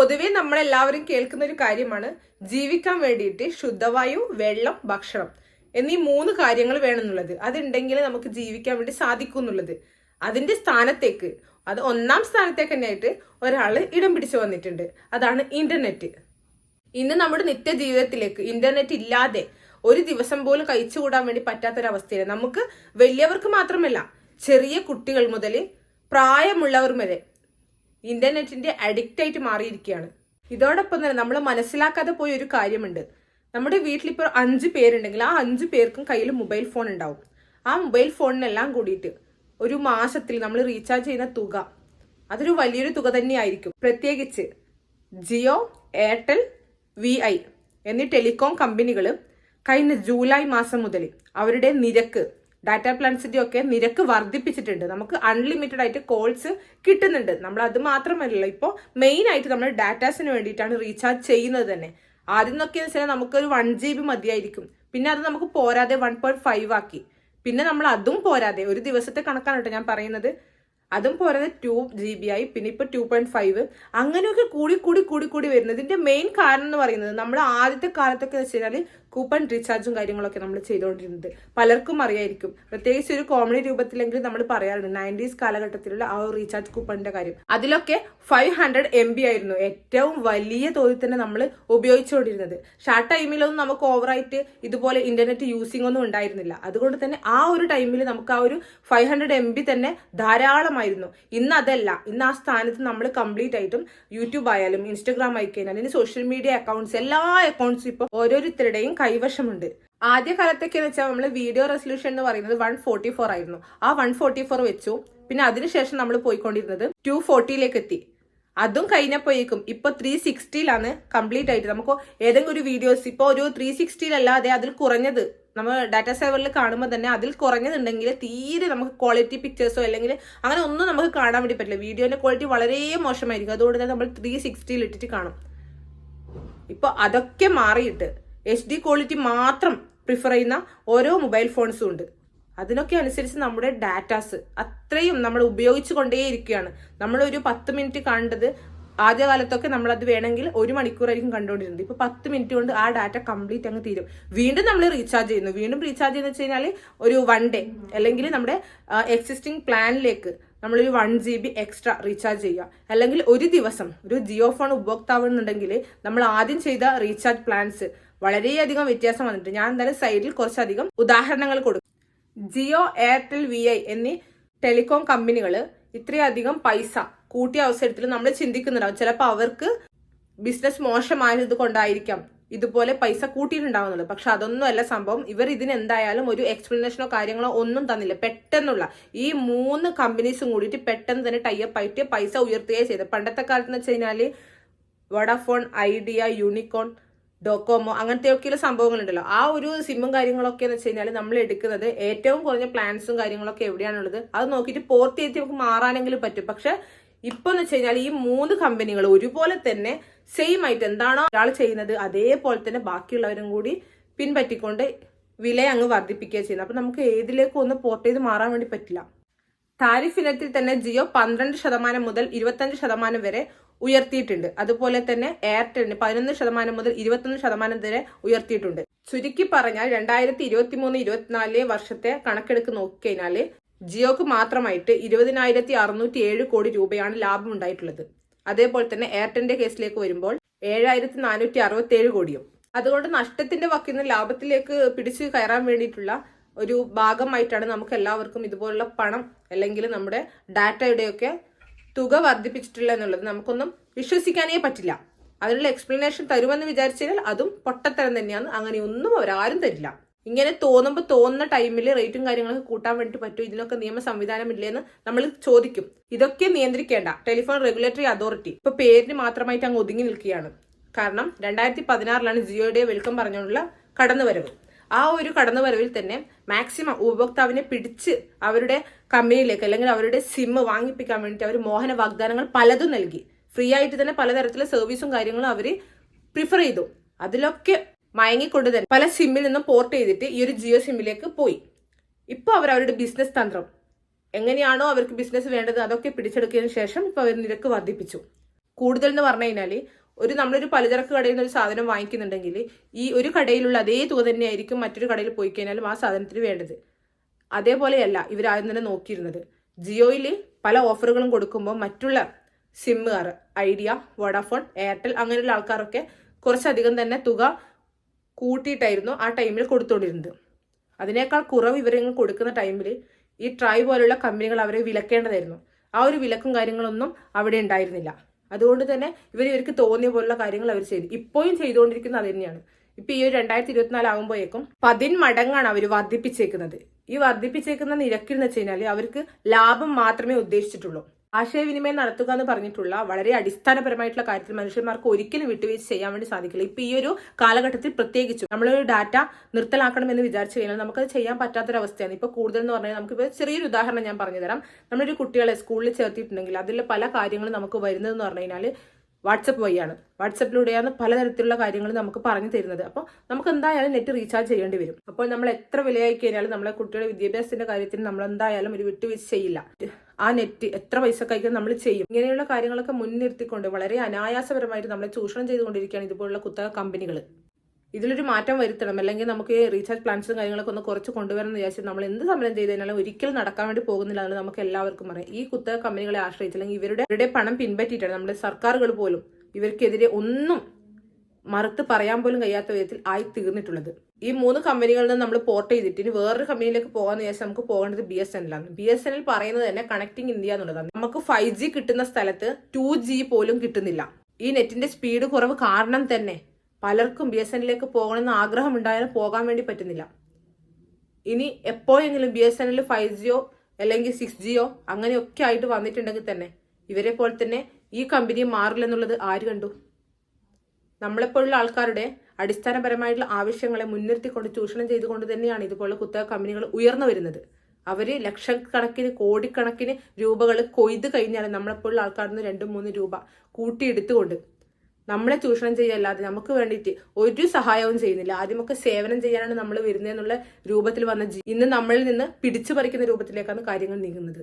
പൊതുവെ നമ്മളെല്ലാവരും കേൾക്കുന്ന ഒരു കാര്യമാണ് ജീവിക്കാൻ വേണ്ടിയിട്ട് ശുദ്ധവായു വെള്ളം ഭക്ഷണം എന്നീ മൂന്ന് കാര്യങ്ങൾ വേണമെന്നുള്ളത്. അതുണ്ടെങ്കിൽ നമുക്ക് ജീവിക്കാൻ വേണ്ടി സാധിക്കും എന്നുള്ളത് അതിന്റെ സ്ഥാനത്തേക്ക് അത് ഒന്നാം സ്ഥാനത്തേക്ക് തന്നെയായിട്ട് ഒരാൾ ഇടം പിടിച്ചു വന്നിട്ടുണ്ട്. അതാണ് ഇന്റർനെറ്റ് ഇന്ന് നമ്മുടെ നിത്യ ജീവിതത്തിലേക്ക് ഇന്റർനെറ്റ് ഇല്ലാതെ ഒരു ദിവസം പോലും കഴിച്ചുകൂടാൻ വേണ്ടി പറ്റാത്തൊരവസ്ഥയിൽ നമുക്ക് വലിയവർക്ക് മാത്രമല്ല ചെറിയ കുട്ടികൾ മുതൽ പ്രായമുള്ളവർ വരെ ഇന്റർനെറ്റിന്റെ അഡിക്റ്റ് ആയിട്ട് മാറിയിരിക്കുകയാണ്. ഇതോടൊപ്പം തന്നെ നമ്മൾ മനസ്സിലാക്കാതെ പോയ ഒരു കാര്യമുണ്ട്. നമ്മുടെ വീട്ടിലിപ്പോൾ അഞ്ച് പേരുണ്ടെങ്കിൽ ആ അഞ്ച് പേർക്കും കയ്യിൽ മൊബൈൽ ഫോൺ ഉണ്ടാവും. ആ മൊബൈൽ ഫോണിനെല്ലാം കൂടിയിട്ട് ഒരു മാസത്തിൽ നമ്മൾ റീചാർജ് ചെയ്യുന്ന തുക അതൊരു വലിയൊരു തുക തന്നെയായിരിക്കും. പ്രത്യേകിച്ച് ജിയോ എയർടെൽ വി ഐ എന്നീ ടെലികോം കമ്പനികൾ കഴിഞ്ഞ ജൂലൈ മാസം മുതൽ അവരുടെ നിരക്ക് ഡാറ്റ പ്ലാൻസിന്റെ ഒക്കെ നിരക്ക് വർദ്ധിപ്പിച്ചിട്ടുണ്ട്. നമുക്ക് അൺലിമിറ്റഡ് ആയിട്ട് കോൾസ് കിട്ടുന്നുണ്ട്. നമ്മൾ അത് മാത്രമല്ല ഇപ്പോൾ മെയിൻ ആയിട്ട് നമ്മൾ ഡാറ്റാസിന് വേണ്ടിയിട്ടാണ് റീചാർജ് ചെയ്യുന്നത് തന്നെ. ആദ്യം നോക്കിയെന്ന് വെച്ചാൽ നമുക്കൊരു വൺ ജി ബി മതിയായിരിക്കും. പിന്നെ അത് നമുക്ക് പോരാതെ വൺ പോയിന്റ് ഫൈവ് ആക്കി. പിന്നെ നമ്മൾ അതും പോരാതെ ഒരു ദിവസത്തെ കണക്കാണ് കേട്ടോ ഞാൻ പറയുന്നത്. അതും പോരാതെ ടു ജി ബി ആയി. പിന്നെ ഇപ്പൊ ടു പോയിന്റ് ഫൈവ് അങ്ങനെയൊക്കെ കൂടി കൂടി കൂടി കൂടി വരുന്നത്. ഇതിന്റെ മെയിൻ കാരണം എന്ന് പറയുന്നത് നമ്മൾ ആദ്യത്തെ കാലത്തൊക്കെ വെച്ച് കഴിഞ്ഞാൽ കൂപ്പൺ റീചാർജും കാര്യങ്ങളൊക്കെ നമ്മൾ ചെയ്തുകൊണ്ടിരുന്നത് പലർക്കും അറിയായിരിക്കും. പ്രത്യേകിച്ച് ഒരു കോമഡി രൂപത്തിലെങ്കിലും നമ്മൾ പറയാറുണ്ട് നയന്റീസ് കാലഘട്ടത്തിലുള്ള ആ ഒരു റീചാർജ് കൂപ്പണിന്റെ കാര്യം. അതിലൊക്കെ ഫൈവ് ഹൺഡ്രഡ് എം ബി ആയിരുന്നു. ഏറ്റവും വലിയ തോതിൽ തന്നെ നമ്മൾ ഉപയോഗിച്ചുകൊണ്ടിരുന്നത്. ഷാർട്ട് ടൈമിലൊന്നും നമുക്ക് ഓവറായിട്ട് ഇതുപോലെ ഇന്റർനെറ്റ് യൂസിംഗ് ഒന്നും ഉണ്ടായിരുന്നില്ല. അതുകൊണ്ട് തന്നെ ആ ഒരു ടൈമിൽ നമുക്ക് ആ ഒരു ഫൈവ് ഹൺഡ്രഡ് എം ബി തന്നെ ധാരാളമായിരുന്നു ഇന്ന് അതല്ല. ഇന്ന് ആ സ്ഥാനത്ത് നമ്മൾ കംപ്ലീറ്റ് ആയിട്ടും യൂട്യൂബ് ആയാലും ഇൻസ്റ്റഗ്രാം ആയിക്കഴിഞ്ഞാൽ അതിന് സോഷ്യൽ മീഡിയ അക്കൗണ്ട്സ് എല്ലാ അക്കൗണ്ട്സും ഇപ്പോൾ ഓരോരുത്തരുടെയും കൈവശമുണ്ട്. ആദ്യ കാലത്തൊക്കെ എന്ന് വെച്ചാൽ നമ്മൾ വീഡിയോ റെസൊല്യൂഷൻ എന്ന് പറയുന്നത് വൺ ഫോർട്ടി ഫോർ ആയിരുന്നു. ആ വൺ ഫോർട്ടി ഫോർ വെച്ചു. പിന്നെ അതിനുശേഷം നമ്മൾ പോയിക്കൊണ്ടിരുന്നത് ടു ഫോർട്ടിയിലേക്ക് എത്തി. അതും കഴിഞ്ഞപ്പോഴേക്കും ഇപ്പൊ ത്രീ സിക്സ്റ്റിയിലാണ് കംപ്ലീറ്റ് ആയിട്ട്. നമുക്ക് ഏതെങ്കിലും ഒരു വീഡിയോസ് ഇപ്പോൾ ഒരു ത്രീ സിക്സ്റ്റിയിലല്ലാതെ അതിൽ കുറഞ്ഞത് നമ്മൾ ഡാറ്റാ സേവറിൽ കാണുമ്പോൾ തന്നെ അതിൽ കുറഞ്ഞതുണ്ടെങ്കിൽ തീരെ നമുക്ക് ക്വാളിറ്റി പിക്ചേഴ്സോ അല്ലെങ്കിൽ അങ്ങനെ ഒന്നും നമുക്ക് കാണാൻ വേണ്ടി പറ്റില്ല. വീഡിയോന്റെ ക്വാളിറ്റി വളരെ മോശമായിരിക്കും. അതുകൊണ്ട് തന്നെ നമ്മൾ ത്രീ സിക്സ്റ്റിയിൽ ഇട്ടിട്ട് കാണും. ഇപ്പോൾ അതൊക്കെ മാറിയിട്ട് എച്ച് ഡി ക്വാളിറ്റി മാത്രം പ്രിഫർ ചെയ്യുന്ന ഓരോ മൊബൈൽ ഫോൺസും ഉണ്ട്. അതിനൊക്കെ അനുസരിച്ച് നമ്മുടെ ഡാറ്റാസ് അത്രയും നമ്മൾ ഉപയോഗിച്ചു കൊണ്ടേയിരിക്കുകയാണ്. നമ്മൾ ഒരു പത്ത് മിനിറ്റ് കണ്ടത് ആദ്യ കാലത്തൊക്കെ നമ്മൾ അത് വേണമെങ്കിൽ ഒരു മണിക്കൂറായിരിക്കും കണ്ടുകൊണ്ടിരുന്നത്. ഇപ്പൊ പത്ത് മിനിറ്റ് കൊണ്ട് ആ ഡാറ്റ കംപ്ലീറ്റ് അങ്ങ് തീരും. വീണ്ടും നമ്മൾ റീചാർജ് ചെയ്യുന്നു. വീണ്ടും റീചാർജ് ചെയ്യുന്ന വെച്ച് കഴിഞ്ഞാൽ ഒരു വൺ ഡേ അല്ലെങ്കിൽ നമ്മുടെ എക്സിസ്റ്റിംഗ് പ്ലാനിലേക്ക് നമ്മളൊരു one G B extra recharge ചെയ്യുക. അല്ലെങ്കിൽ ഒരു ദിവസം ഒരു ജിയോ ഫോൺ ഉപഭോക്താവെന്നുണ്ടെങ്കിൽ നമ്മൾ ആദ്യം ചെയ്ത റീചാർജ് പ്ലാൻസ് വളരെയധികം വ്യത്യാസം വന്നിട്ടുണ്ട്. ഞാൻ എന്തായാലും സൈഡിൽ കുറച്ചധികം ഉദാഹരണങ്ങൾ കൊടുക്കും. ജിയോ എയർടെൽ വി ഐ എന്നീ ടെലികോം കമ്പനികൾ ഇത്രയധികം പൈസ കൂട്ടിയ അവസരത്തിൽ നമ്മൾ ചിന്തിക്കുന്നുണ്ടാവും. ചിലപ്പോൾ അവർക്ക് ബിസിനസ് മോശമായത് കൊണ്ടായിരിക്കാം ഇതുപോലെ പൈസ കൂട്ടിയിട്ടുണ്ടാവുന്നുള്ളൂ പക്ഷെ അതൊന്നുമല്ല സംഭവം. ഇവർ ഇതിന് എന്തായാലും ഒരു എക്സ്പ്ലനേഷനോ കാര്യങ്ങളോ ഒന്നും തന്നില്ല. പെട്ടെന്നുള്ള ഈ മൂന്ന് കമ്പനീസും കൂടിയിട്ട് പെട്ടെന്ന് തന്നെ ടൈപ്പ് ആയിട്ട് പൈസ ഉയർത്തുകയാണ് ചെയ്തത്. പണ്ടത്തെ കാലത്ത് എന്ന് വെച്ച് കഴിഞ്ഞാൽ ഐഡിയ യൂണിക്കോൺ ഡോക്കോമോ അങ്ങനത്തെയൊക്കെയുള്ള സംഭവങ്ങളുണ്ടല്ലോ. ആ ഒരു സിമ്മും കാര്യങ്ങളൊക്കെ എന്ന് വെച്ച് കഴിഞ്ഞാൽ നമ്മൾ എടുക്കുന്നത് ഏറ്റവും കുറഞ്ഞ പ്ലാൻസും കാര്യങ്ങളൊക്കെ എവിടെയാണുള്ളത്? അത് നോക്കിയിട്ട് പോർട്ട് ചെയ്ത് നമുക്ക് മാറാനെങ്കിലും പറ്റും. പക്ഷെ ഇപ്പൊ എന്ന് വെച്ച് കഴിഞ്ഞാൽ ഈ മൂന്ന് കമ്പനികൾ ഒരുപോലെ തന്നെ സെയിം ആയിട്ട് എന്താണോ ഒരാൾ ചെയ്യുന്നത് അതേപോലെ തന്നെ ബാക്കിയുള്ളവരും കൂടി പിൻപറ്റിക്കൊണ്ട് വില അങ്ങ് വർദ്ധിപ്പിക്കുക ചെയ്യുന്നത്. അപ്പൊ നമുക്ക് ഏതിലേക്കും ഒന്ന് പോർട്ട് ചെയ്ത് മാറാൻ വേണ്ടി പറ്റില്ല. താരിഫ് ഇനത്തിൽ തന്നെ ജിയോ പന്ത്രണ്ട് ശതമാനം മുതൽ ഇരുപത്തഞ്ച് ശതമാനം വരെ ഉയർത്തിയിട്ടുണ്ട്. അതുപോലെ തന്നെ എയർടെലിന് പതിനൊന്ന് ശതമാനം മുതൽ ഇരുപത്തൊന്ന് ശതമാനം വരെ ഉയർത്തിയിട്ടുണ്ട്. ചുരുക്കി പറഞ്ഞാൽ രണ്ടായിരത്തി ഇരുപത്തി മൂന്ന് ഇരുപത്തിനാല് വർഷത്തെ കണക്കെടുക്ക് നോക്കിക്കഴിഞ്ഞാൽ ജിയോക്ക് മാത്രമായിട്ട് ഇരുപതിനായിരത്തി അറുന്നൂറ്റി ഏഴ് കോടി രൂപയാണ് ലാഭം ഉണ്ടായിട്ടുള്ളത് അതേപോലെ തന്നെ എയർടെലിന്റെ കേസിലേക്ക് വരുമ്പോൾ ഏഴായിരത്തി നാനൂറ്റി അറുപത്തി ഏഴ് കോടിയും. അതുകൊണ്ട് നഷ്ടത്തിന്റെ വക്കിൽ നിന്ന് ലാഭത്തിലേക്ക് പിടിച്ചു കയറാൻ വേണ്ടിയിട്ടുള്ള ഒരു ഭാഗമായിട്ടാണ് നമുക്ക് എല്ലാവർക്കും ഇതുപോലുള്ള പണം അല്ലെങ്കിൽ നമ്മുടെ ഡാറ്റയുടെയൊക്കെ തുക വർദ്ധിപ്പിച്ചിട്ടില്ല എന്നുള്ളത് നമുക്കൊന്നും വിശ്വസിക്കാനേ പറ്റില്ല. അതിനുള്ള എക്സ്പ്ലനേഷൻ തരുമെന്ന് വിചാരിച്ചാൽ അതും പൊട്ടത്തരം തന്നെയാണ്. അങ്ങനെയൊന്നും അവരാരും തരില്ല. ഇങ്ങനെ തോന്നുമ്പോൾ തോന്നുന്ന ടൈമിൽ റേറ്റും കാര്യങ്ങളൊക്കെ കൂട്ടാൻ വേണ്ടി പറ്റും. ഇതിനൊക്കെ നിയമ സംവിധാനം ഇല്ലേന്ന് നമ്മൾ ചോദിക്കും. ഇതൊക്കെ നിയന്ത്രിക്കേണ്ട. Telephone regulatory authority. ഇപ്പൊ പേരിന് മാത്രമായിട്ട് അങ്ങ് ഒതുങ്ങി നിൽക്കുകയാണ്. കാരണം രണ്ടായിരത്തി പതിനാറിലാണ് ജിയോയുടെ വെൽക്കം പറഞ്ഞുള്ള കടന്നുവരവ്. ആ ഒരു കടന്നുവരവിൽ തന്നെ മാക്സിമം ഉപഭോക്താവിനെ പിടിച്ച് അവരുടെ കമ്പനിയിലേക്ക് അല്ലെങ്കിൽ അവരുടെ സിം വാങ്ങിപ്പിക്കാൻ വേണ്ടിയിട്ട് അവർ മോഹന വാഗ്ദാനങ്ങൾ പലതും നൽകി. ഫ്രീ ആയിട്ട് തന്നെ പലതരത്തിലെ സർവീസും കാര്യങ്ങളും അവർ പ്രിഫർ ചെയ്തു. അതിലൊക്കെ മയങ്ങിക്കൊണ്ട് തന്നെ പല സിമ്മിൽ നിന്നും പോർട്ട് ചെയ്തിട്ട് ഈ ഒരു ജിയോ സിമ്മിലേക്ക് പോയി. ഇപ്പോൾ അവർ അവരുടെ ബിസിനസ് തന്ത്രം. എങ്ങനെയാണോ അവർക്ക് ബിസിനസ് വേണ്ടത് അതൊക്കെ പിടിച്ചെടുക്കിയതിന് ശേഷം ഇപ്പോൾ അവർ നിരക്ക് വർദ്ധിപ്പിച്ചു. കൂടുതൽ എന്ന് പറഞ്ഞു കഴിഞ്ഞാൽ ഒരു നമ്മളൊരു പലചരക്ക് കടയിൽ നിന്ന് ഒരു സാധനം വാങ്ങിക്കുന്നുണ്ടെങ്കിൽ ഈ ഒരു കടയിലുള്ള അതേ തുക തന്നെയായിരിക്കും മറ്റൊരു കടയിൽ പോയി കഴിഞ്ഞാലും ആ സാധനത്തിന് വേണ്ടത്. അതേപോലെയല്ല ഇവരാദ്യം തന്നെ നോക്കിയിരുന്നത്. ജിയോയിൽ പല ഓഫറുകളും കൊടുക്കുമ്പോൾ മറ്റുള്ള സിമ്മുകാർ ഐഡിയ വോഡാഫോൺ എയർടെൽ അങ്ങനെയുള്ള ആൾക്കാരൊക്കെ കുറച്ചധികം തന്നെ തുക കൂട്ടിയിട്ടായിരുന്നു ആ ടൈമിൽ കൊടുത്തുകൊണ്ടിരുന്നത് അതിനേക്കാൾ കുറവ് വിവരങ്ങൾ കൊടുക്കുന്ന ടൈമിൽ ഈ ട്രൈ പോലുള്ള കമ്പനികൾ അവരെ വിലക്കേണ്ടതായിരുന്നു. ആ ഒരു വിലക്കും കാര്യങ്ങളൊന്നും അവിടെ ഉണ്ടായിരുന്നില്ല. അതുകൊണ്ട് തന്നെ ഇവർ ഇവർക്ക് തോന്നിയ പോലുള്ള കാര്യങ്ങൾ അവർ ചെയ്തു. ഇപ്പോഴും ചെയ്തുകൊണ്ടിരിക്കുന്നത് അത് തന്നെയാണ്. ഇപ്പൊ ഈ ഒരു രണ്ടായിരത്തി ഇരുപത്തിനാല് ആകുമ്പോഴേക്കും പതിന്മടങ്ങാണ് അവർ വർദ്ധിപ്പിച്ചേക്കുന്നത്. ഈ വർദ്ധിപ്പിച്ചേക്കുന്ന നിരക്കിൽ എന്ന് വെച്ച് കഴിഞ്ഞാൽ അവർക്ക് ലാഭം മാത്രമേ ഉദ്ദേശിച്ചിട്ടുള്ളൂ. ആശയവിനിമയം നടത്തുക എന്ന് പറഞ്ഞിട്ടുള്ള വളരെ അടിസ്ഥാനപരമായിട്ടുള്ള കാര്യത്തിൽ മനുഷ്യന്മാർക്ക് ഒരിക്കലും വിട്ടുവീഴ്ച ചെയ്യാൻ വേണ്ടി സാധിക്കില്ല. ഇപ്പൊ ഈ ഒരു കാലഘട്ടത്തിൽ പ്രത്യേകിച്ചും നമ്മളൊരു ഡാറ്റ നിർത്തലാക്കണമെന്ന് വിചാരിച്ചു കഴിഞ്ഞാൽ നമുക്കത് ചെയ്യാൻ പറ്റാത്തൊരവസ്ഥയാണ്. ഇപ്പൊ കൂടുതൽ എന്ന് പറഞ്ഞാൽ നമുക്കിപ്പോൾ ചെറിയൊരു ഉദാഹരണം ഞാൻ പറഞ്ഞുതരാം നമ്മളൊരു കുട്ടികളെ സ്കൂളിൽ ചേർത്തിട്ടുണ്ടെങ്കിൽ അതിൽ പല കാര്യങ്ങളും നമുക്ക് വരുന്നതെന്ന് പറഞ്ഞു കഴിഞ്ഞാൽ വാട്സപ്പ് വഴിയാണ്. വാട്സപ്പിലൂടെയാണ് പലതരത്തിലുള്ള കാര്യങ്ങൾ നമുക്ക് പറഞ്ഞു തരുന്നത്. അപ്പോൾ നമുക്ക് എന്തായാലും നെറ്റ് റീചാർജ് ചെയ്യേണ്ടി വരും. അപ്പോൾ നമ്മൾ എത്ര വിലയായി കഴിഞ്ഞാലും നമ്മളെ കുട്ടികളുടെ വിദ്യാഭ്യാസത്തിന്റെ കാര്യത്തിൽ നമ്മൾ എന്തായാലും ഒരു വിട്ടുവീഴ്ച ചെയ്യില്ല. ആ നെറ്റ് എത്ര പൈസ കഴിക്കാൻ നമ്മൾ ചെയ്യും. ഇങ്ങനെയുള്ള കാര്യങ്ങളൊക്കെ മുൻനിർത്തിക്കൊണ്ട് വളരെ അനായാസപരമായിട്ട് നമ്മളെ ചൂഷണം ചെയ്തുകൊണ്ടിരിക്കുകയാണ് ഇതുപോലുള്ള കുത്തക കമ്പനികൾ. ഇതിലൊരു മാറ്റം വരുത്തണം. അല്ലെങ്കിൽ നമുക്ക് റീചാർജ് പ്ലാൻസും കാര്യങ്ങളൊക്കെ ഒന്ന് കുറച്ച് കൊണ്ടുവരണം എന്ന് വിചാരിച്ചാൽ നമ്മൾ എന്ത് സമരം ചെയ്ത് കഴിഞ്ഞാലും ഒരിക്കലും നടക്കാൻ വേണ്ടി പോകുന്നില്ല എന്ന് നമുക്ക് എല്ലാവർക്കും അറിയാം ഈ കുത്തക കമ്പനികളെ ആശ്രയിച്ച് അല്ലെങ്കിൽ ഇവരുടെ ഇവരുടെ പണം പിൻപറ്റിയിട്ടാണ് നമ്മുടെ സർക്കാരുകൾ പോലും ഇവർക്കെതിരെ ഒന്നും മറുത്ത് പറയാൻ പോലും കഴിയാത്ത വിധത്തിൽ ആയി തീർന്നിട്ടുള്ളത്. ഈ മൂന്ന് കമ്പനികളിൽ നിന്ന് നമ്മൾ പോർട്ട് ചെയ്തിട്ട് ഇനി വേറൊരു കമ്പനിയിലേക്ക് പോകാന്ന് വിചാരിച്ചാൽ നമുക്ക് പോകേണ്ടത് B S N B S N പറയുന്നത് തന്നെ കണക്ടിങ് ഇന്ത്യ എന്നുള്ളതാണ്. നമുക്ക് ഫൈവ് ജി കിട്ടുന്ന സ്ഥലത്ത് ടു ജി പോലും കിട്ടുന്നില്ല. ഈ നെറ്റിന്റെ സ്പീഡ് കുറവ് കാരണം തന്നെ പലർക്കും ബി എസ് എന്നിലേക്ക് പോകണമെന്ന് ആഗ്രഹം ഉണ്ടായാലും പോകാൻ വേണ്ടി പറ്റുന്നില്ല. ഇനി എപ്പോഴെങ്കിലും B S N L five Jio അല്ലെങ്കിൽ സിക്സ് ജിയോ അങ്ങനെയൊക്കെ ആയിട്ട് വന്നിട്ടുണ്ടെങ്കിൽ തന്നെ ഇവരെ പോലെ തന്നെ ഈ കമ്പനി മാറില്ലെന്നുള്ളത് ആര് കണ്ടു? നമ്മളെപ്പോലുള്ള ആൾക്കാരുടെ അടിസ്ഥാനപരമായിട്ടുള്ള ആവശ്യങ്ങളെ മുൻനിർത്തിക്കൊണ്ട് ചൂഷണം ചെയ്തുകൊണ്ട് തന്നെയാണ് ഇതുപോലുള്ള കുത്തക കമ്പനികൾ ഉയർന്നു വരുന്നത്. അവർ ലക്ഷക്കണക്കിന് കോടിക്കണക്കിന് രൂപകൾ കൊയ്ത് കഴിഞ്ഞാൽ നമ്മളെപ്പോലുള്ള ആൾക്കാരിൽ നിന്ന് രണ്ടും മൂന്ന് രൂപ കൂട്ടിയെടുത്തുകൊണ്ട് നമ്മളെ ചൂഷണം ചെയ്യല്ലാതെ നമുക്ക് വേണ്ടിയിട്ട് ഒരു സഹായവും ചെയ്യുന്നില്ല. ആദ്യമൊക്കെ സേവനം ചെയ്യാനാണ് നമ്മൾ വരുന്നതെന്നുള്ള രൂപത്തിൽ വന്ന ഇന്ന് നമ്മളിൽ നിന്ന് പിടിച്ചു പറിക്കുന്ന രൂപത്തിലേക്കാണ് കാര്യങ്ങൾ നീങ്ങുന്നത്.